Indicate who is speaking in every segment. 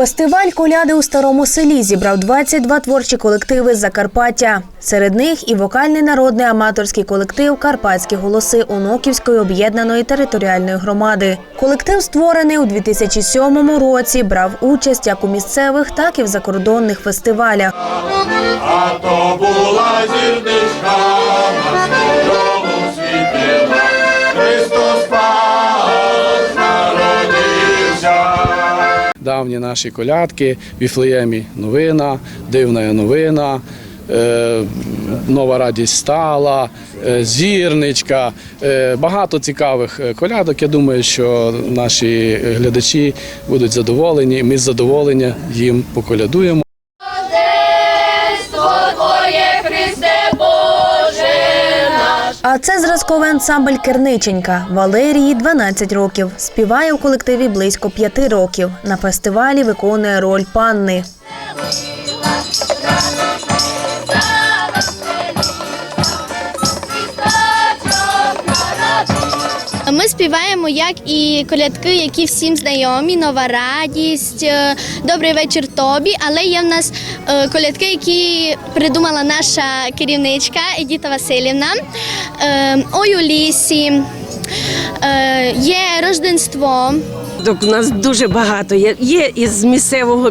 Speaker 1: Фестиваль коляди у старому селі зібрав 22 творчі колективи з Закарпаття. Серед них і вокальний народний аматорський колектив Карпатські голоси Оноківської об'єднаної територіальної громади. Колектив створений у 2007 році, брав участь як у місцевих, так і в закордонних фестивалях.
Speaker 2: А то
Speaker 3: давні наші колядки, Віфлеємі новина, дивна новина. е, Нова радість стала, е, зірничка, е, багато цікавих колядок. Я думаю, що наші глядачі будуть задоволені. Ми з задоволення їм поколядуємо.
Speaker 1: А це зразковий ансамбль Керниченька. Валерії 12 років. Співає у колективі близько 5 років. На фестивалі виконує роль панни.
Speaker 4: Ми співаємо як і колядки, які всім знайомі, нова радість, е, добрий вечір тобі. Але є в нас е, колядки, які придумала наша керівничка Едіта Васильівна. Е, Ой у лісі, є рожденство.
Speaker 5: У нас дуже багато є. Є із місцевого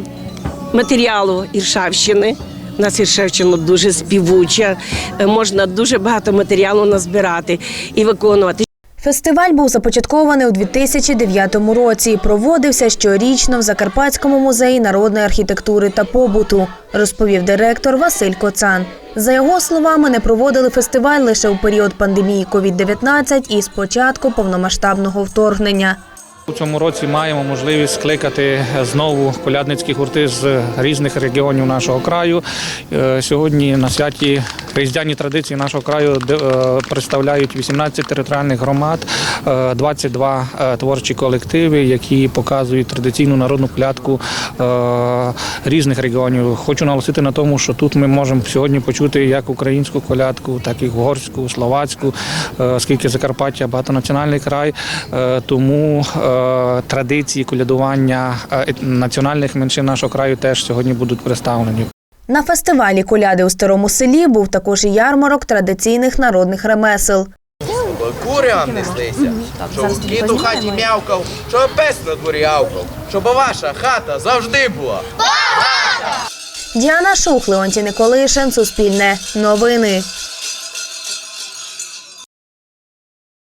Speaker 5: матеріалу Іршавщини. У нас Іршавщина дуже співуча. Можна дуже багато матеріалу назбирати і виконувати.
Speaker 1: Фестиваль був започаткований у 2009 році. і Проводився щорічно в Закарпатському музеї народної архітектури та побуту, розповів директор Василь Коцан. За його словами, не проводили фестиваль лише у період пандемії COVID-19 і з початку повномасштабного вторгнення.
Speaker 6: У цьому році маємо можливість скликати знову колядницькі гурти з різних регіонів нашого краю. Е, Сьогодні на святі різдвяні традиції нашого краю е, представляють 18 територіальних громад, е, 22 е, творчі колективи, які показують традиційну народну колядку е, різних регіонів. Хочу наголосити на тому, що тут ми можемо сьогодні почути як українську колядку, так і угорську, словацьку, е, оскільки Закарпаття багатонаціональний край, е, тому е, традиції колядування е, національних меншин нашого краю теж сьогодні будуть представлені.
Speaker 1: На фестивалі коляди у старому селі був також і ярмарок традиційних народних ремесел.
Speaker 7: Кури вам неслися, щоб кіт у хаті м'явкав, щоб пес на дворі авкав, щоб ваша хата завжди була.
Speaker 1: Діана Шух, Леонтій Николишин, Суспільне, Новини.